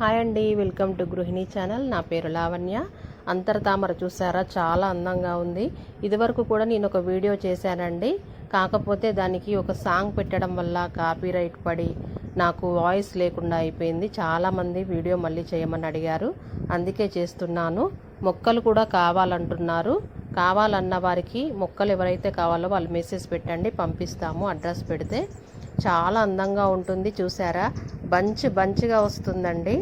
Hi అండి welcome to గృహిణి channel. నా పేరు లావణ్య. అంతర్తామర చూసారా? చాలా అందంగా ఉంది. ఇదివరకు కూడా నేను ఒక వీడియో చేశానండి. కాకపోతే దానికి ఒక సాంగ్ పెట్టడం వల్ల కాపీరైట్ పడి నాకు వాయిస్ లేకుండా అయిపోయింది. చాలామంది వీడియో మళ్ళీ చేయమని అడిగారు. అందుకే చేస్తున్నాను. మొక్కలు కూడా కావాలంటున్నారు. కావాలన్న వారికి మొక్కలు ఎవరైతే కావాలో వాళ్ళు మెసేజ్ పెట్టండి పంపిస్తాము అడ్రస్ పెడితే చాలా అందంగా ఉంటుంది. చూసారా? బంచ్ బంచ్గా వస్తుందండి.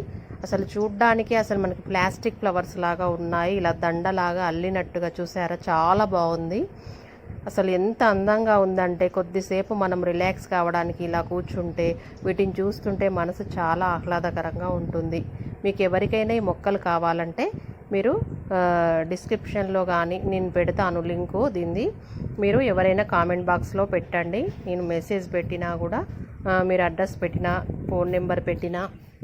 అసలు చూడ్డానికి అసలు మనకి ప్లాస్టిక్ ఫ్లవర్స్ లాగా ఉన్నాయి. ఇలా దండలాగా అల్లినట్టుగా చూసారా? చాలా బాగుంది. అసలు ఎంత అందంగా ఉందంటే కొద్దిసేపు మనం రిలాక్స్ కావడానికి ఇలా కూర్చుంటే వీటిని చూస్తుంటే మనసు చాలా ఆహ్లాదకరంగా ఉంటుంది. మీకు ఎవరికైనా ఈ మొక్కలు కావాలంటే మీరు డిస్క్రిప్షన్లో కానీ నేను పెడతాను లింకు దీన్ని. మీరు ఎవరైనా కామెంట్ బాక్స్లో పెట్టండి. నేను మెసేజ్ పెట్టినా కూడా మీరు అడ్రస్ పెట్టినా ఫోన్ నెంబర్ పెట్టినా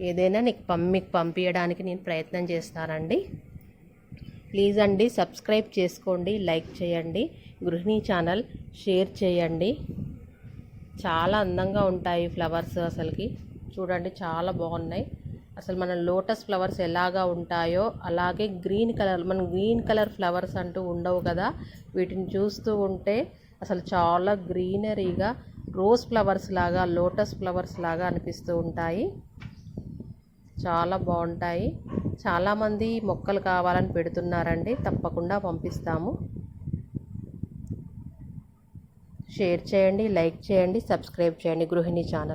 ఏదైనా నీకు పం మీకు పంపించడానికి నేను ప్రయత్నం చేస్తానండి. ప్లీజ్ అండి సబ్స్క్రైబ్ చేసుకోండి లైక్ చేయండి గృహిణి ఛానల్ షేర్ చేయండి. చాలా అందంగా ఉంటాయి ఫ్లవర్స్ అసలుకి. చూడండి చాలా బాగున్నాయి. అసలు మన లోటస్ ఫ్లవర్స్ ఎలాగా ఉంటాయో అలాగే గ్రీన్ కలర్ మన గ్రీన్ కలర్ ఫ్లవర్స్ అంటూ ఉండవు కదా. వీటిని చూస్తూ ఉంటే అసలు చాలా గ్రీనరీగా రోజ్ ఫ్లవర్స్ లాగా లోటస్ ఫ్లవర్స్ లాగా అనిపిస్తూ ఉంటాయి. చాలా బాగుంటాయి. చాలామంది మొక్కలు కావాలని పెడుతున్నారండి. తప్పకుండా పంపిస్తాము. షేర్ చేయండి లైక్ చేయండి సబ్స్క్రైబ్ చేయండి గృహిణి ఛానల్.